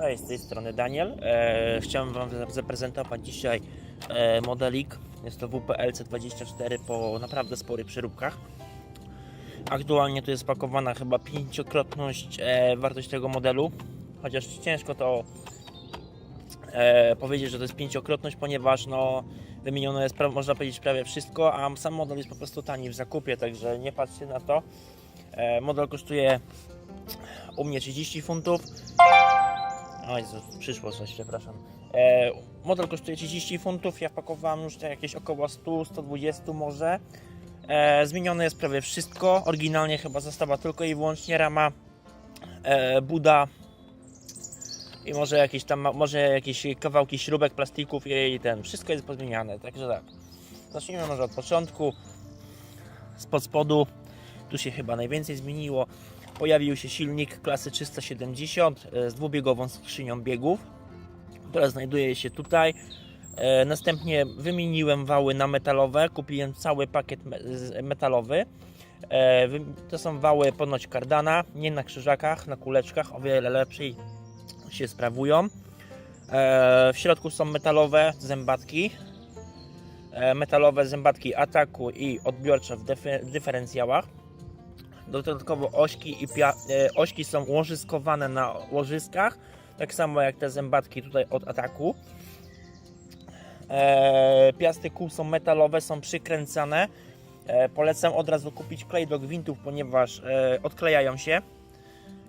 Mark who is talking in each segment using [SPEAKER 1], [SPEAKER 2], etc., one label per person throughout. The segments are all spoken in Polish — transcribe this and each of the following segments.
[SPEAKER 1] Cześć, z tej strony Daniel. E, chciałem Wam zaprezentować dzisiaj e, modelik. Jest to WPLC24 po naprawdę sporych przeróbkach. Aktualnie tu jest pakowana chyba pięciokrotność e, wartość tego modelu, chociaż ciężko to e, powiedzieć, że to jest pięciokrotność, ponieważ no, wymienione jest, można powiedzieć, prawie wszystko, a sam model jest po prostu tani w zakupie, także nie patrzcie na to. E, model kosztuje u mnie 30 funtów. Oj, przyszło coś, przepraszam. E, model kosztuje 30 funtów, ja pakowałem już jakieś około 100, 120 może. E, zmienione jest prawie wszystko. Oryginalnie chyba została tylko i wyłącznie rama, e, buda i może jakieś tam, może jakieś kawałki śrubek, plastików i, i ten. Wszystko jest pozmieniane, także tak. Zacznijmy może od początku. Spod spodu, tu się chyba najwięcej zmieniło. Pojawił się silnik klasy 370 e, z dwubiegową skrzynią biegów, która znajduje się tutaj. E, Następnie wymieniłem wały na metalowe, kupiłem cały pakiet metalowy. E, To są wały ponoć kardana, nie na krzyżakach, na kuleczkach, o wiele lepiej się sprawują. W środku są metalowe zębatki, metalowe zębatki ataku i odbiorcze w dyfer- dyferencjałach. Dodatkowo ośki i pia- e, ośki są łożyskowane na łożyskach, tak samo jak te zębatki tutaj od ataku. E, piasty kół są metalowe, są przykręcane. E, polecam od razu kupić klej do gwintów, ponieważ e, odklejają się.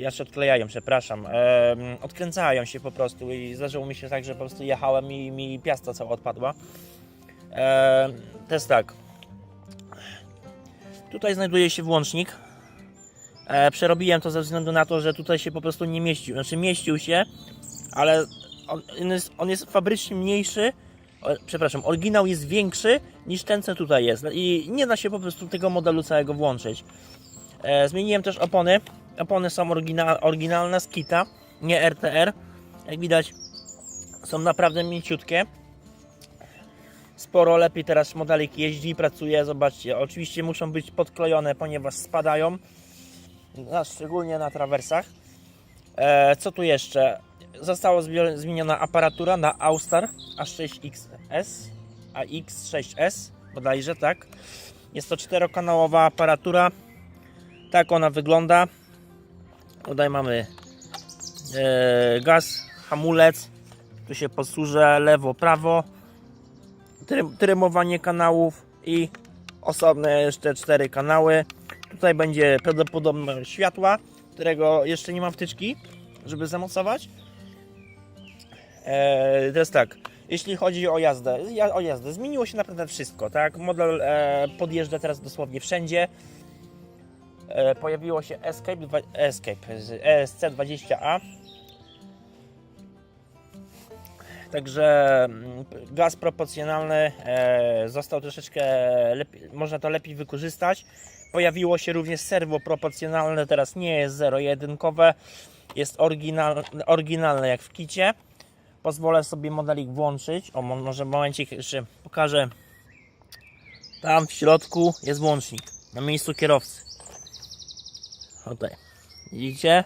[SPEAKER 1] Znaczy odklejają, przepraszam. E, odkręcają się po prostu i zdarzyło mi się tak, że po prostu jechałem i mi piasta cała odpadła. E, to jest tak. Tutaj znajduje się włącznik. E, przerobiłem to ze względu na to, że tutaj się po prostu nie mieścił. Znaczy mieścił się, ale on jest, on jest fabrycznie mniejszy. O, przepraszam, oryginał jest większy niż ten, co tutaj jest. I nie da się po prostu tego modelu całego włączyć. E, zmieniłem też opony. Opony są oryginal, oryginalne z kita, nie RTR. Jak widać, są naprawdę mięciutkie. Sporo lepiej teraz modelik jeździ pracuje. Zobaczcie, oczywiście muszą być podklejone, ponieważ spadają na, szczególnie na trawersach. E, co tu jeszcze? Została zmieniona aparatura na Austar A6XS, AX6S bodajże, tak. Jest to czterokanałowa aparatura. Tak ona wygląda. Tutaj mamy e, gaz, hamulec. Tu się posłużę lewo, prawo. Trym, trymowanie kanałów i osobne jeszcze cztery kanały. Tutaj będzie prawdopodobnie światła, którego jeszcze nie mam wtyczki, żeby zamocować. Eee, jest tak, jeśli chodzi o jazdę, ja- o jazdę, zmieniło się naprawdę wszystko, tak? Model e, podjeżdża teraz dosłownie wszędzie. E, pojawiło się Escape, Escape z ESC20A. Także mm, gaz proporcjonalny e, został troszeczkę lepiej, można to lepiej wykorzystać. Pojawiło się również serwo proporcjonalne, teraz nie jest zero-jedynkowe, jest oryginal, oryginalne jak w kicie. Pozwolę sobie modelik włączyć. O, mo- może momencik jeszcze pokażę. Tam w środku jest włącznik na miejscu kierowcy. Tutaj. Widzicie?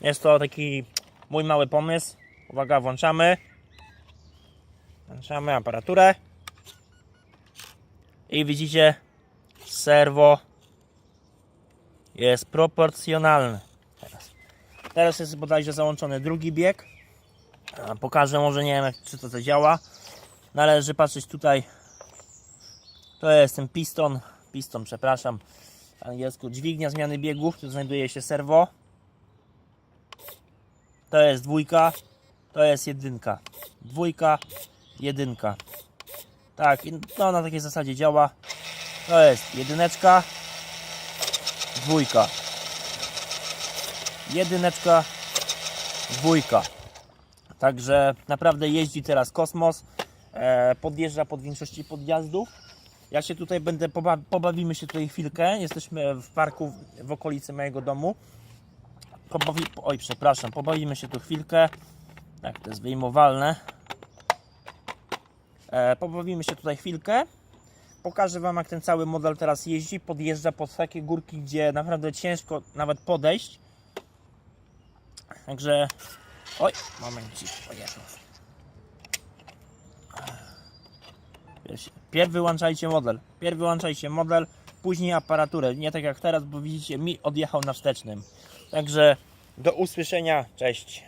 [SPEAKER 1] Jest to taki mój mały pomysł. Uwaga, włączamy. Włączamy aparaturę. I widzicie, serwo jest proporcjonalny. Teraz, Teraz jest bodajże załączony drugi bieg. Pokażę, może nie wiem, czy to, działa. Należy patrzeć tutaj. To jest ten piston. Piston, przepraszam. W angielsku dźwignia zmiany biegów. Tu znajduje się serwo. To jest dwójka. To jest jedynka. Dwójka, jedynka. Tak, to na takiej zasadzie działa. To jest jedyneczka, dwójka. Jedyneczka, dwójka. Także naprawdę jeździ teraz kosmos. E, podjeżdża pod większości podjazdów. Ja się tutaj będę, poba pobawimy się tutaj chwilkę. Jesteśmy w parku w, w okolicy mojego domu. Pobawi Oj, przepraszam, pobawimy się tu chwilkę. Tak, to jest wyjmowalne. E, pobawimy się tutaj chwilkę. Pokażę Wam, jak ten cały model teraz jeździ. Podjeżdża pod takie górki, gdzie naprawdę ciężko nawet podejść. Także Oj, momencik, pojechał. Pierw wyłączajcie model. Pierw wyłączajcie model, później aparaturę. Nie tak jak teraz, bo widzicie, mi odjechał na wstecznym. Także do usłyszenia. Cześć.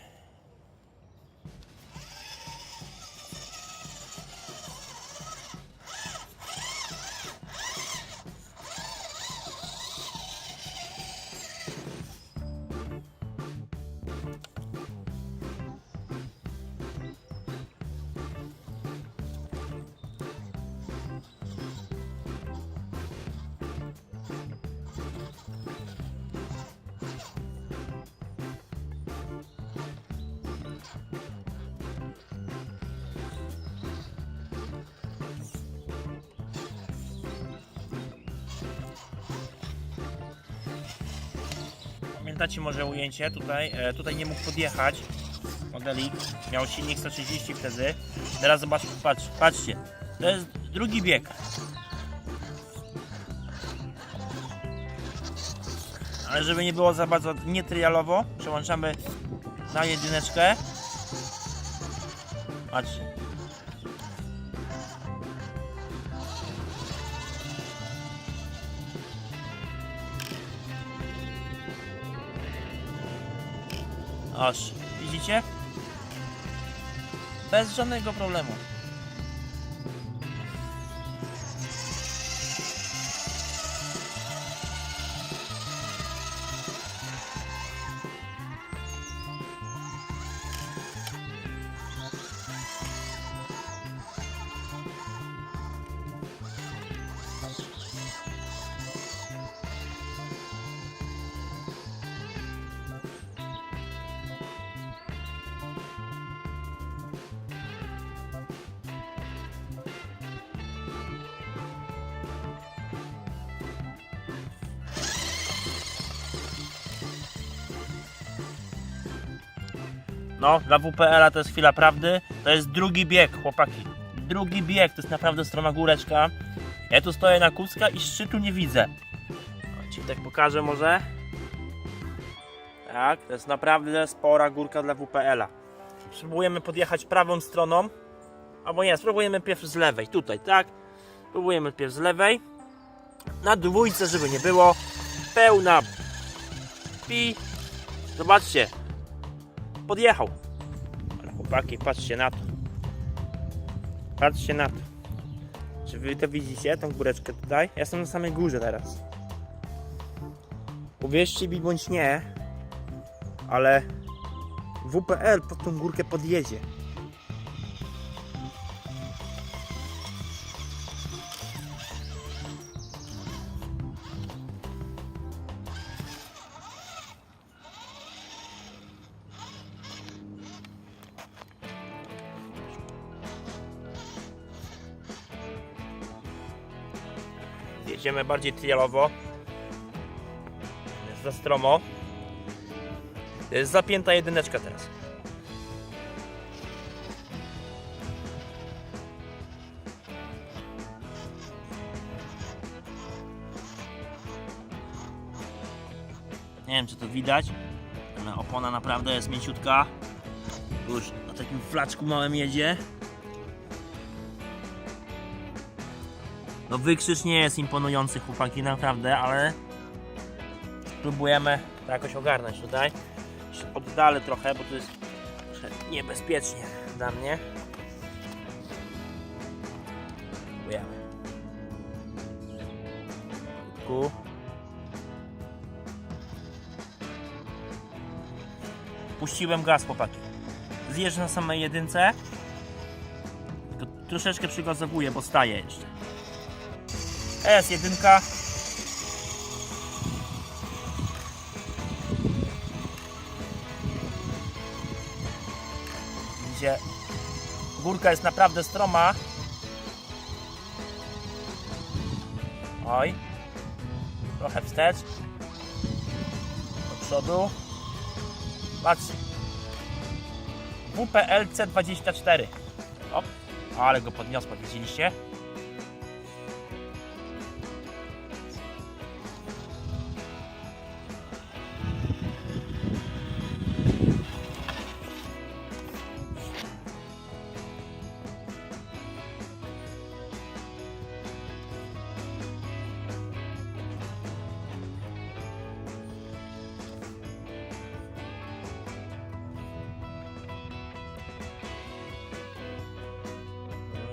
[SPEAKER 1] Pamiętacie może ujęcie tutaj? E, tutaj nie mógł podjechać. Modelik miał silnik 130 wtedy. Teraz zobacz, patrz, patrzcie. To jest drugi bieg. Ale żeby nie było za bardzo nietrialowo, przełączamy na jedyneczkę. Patrzcie. Aż, widzicie? Bez żadnego problemu. No, dla WPL-a to jest chwila prawdy. To jest drugi bieg, chłopaki. Drugi bieg, to jest naprawdę stroma góreczka. Ja tu stoję na kucka i szczytu nie widzę. O, Ci tak pokażę może. Tak, to jest naprawdę spora górka dla WPL-a. Spróbujemy podjechać prawą stroną. Albo nie, spróbujemy pierw z lewej. Tutaj, tak? Spróbujemy pierw z lewej. Na dwójce, żeby nie było. Pełna pi. Zobaczcie, podjechał. Ale chłopaki, patrzcie na to. Patrzcie na to. Czy wy to widzicie, tą góreczkę tutaj? Ja jestem na samej górze teraz. Uwierzcie mi bądź nie, ale WPL pod tą górkę podjedzie. Jedziemy bardziej trialowo. Jest za stromo. Jest zapięta jedyneczka teraz. Nie wiem czy to widać, ale opona naprawdę jest mięciutka. Już na takim flaczku małym jedzie. No wykrzyż nie jest imponujący chłopaki naprawdę, ale próbujemy to jakoś ogarnąć tutaj. Oddalę trochę, bo to jest niebezpiecznie dla mnie. Próbujemy. Tu. Puściłem gaz chłopaki. Zjeżdżę na samej jedynce. Tylko troszeczkę przygazowuję, bo staję jeszcze. S1. Widzicie, górka jest naprawdę stroma. Oj, trochę wstecz. Do przodu. Patrzcie. WPLC 24. O, ale go podniosło, widzieliście?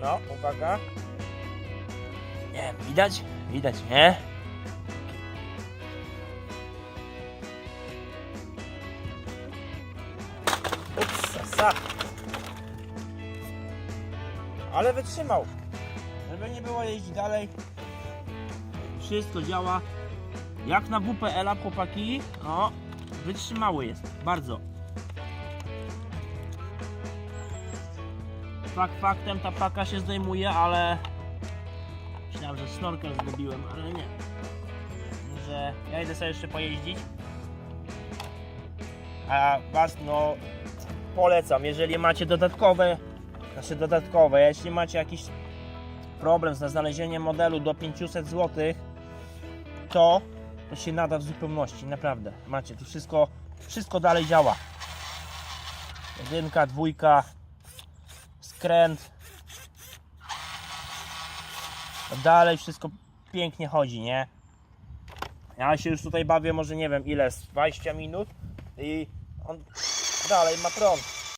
[SPEAKER 1] No, uwaga. Nie, widać? Widać, nie? Ups, sa. Ale wytrzymał. Żeby nie było jeździć dalej. Wszystko działa. Jak na WPL-a chłopaki. O, wytrzymały jest. Bardzo. Fakt faktem ta paka się zdejmuje, ale myślałem, że snorkel zgubiłem, ale nie. Że ja idę sobie jeszcze pojeździć. A was no polecam, jeżeli macie dodatkowe, znaczy dodatkowe, jeśli macie jakiś problem z znalezieniem modelu do 500 zł, to to się nada w zupełności, naprawdę. Macie, tu wszystko, wszystko dalej działa. Jedynka, dwójka, skręt. Dalej wszystko pięknie chodzi, nie? Ja się już tutaj bawię może nie wiem ile, z 20 minut i on dalej ma prąd.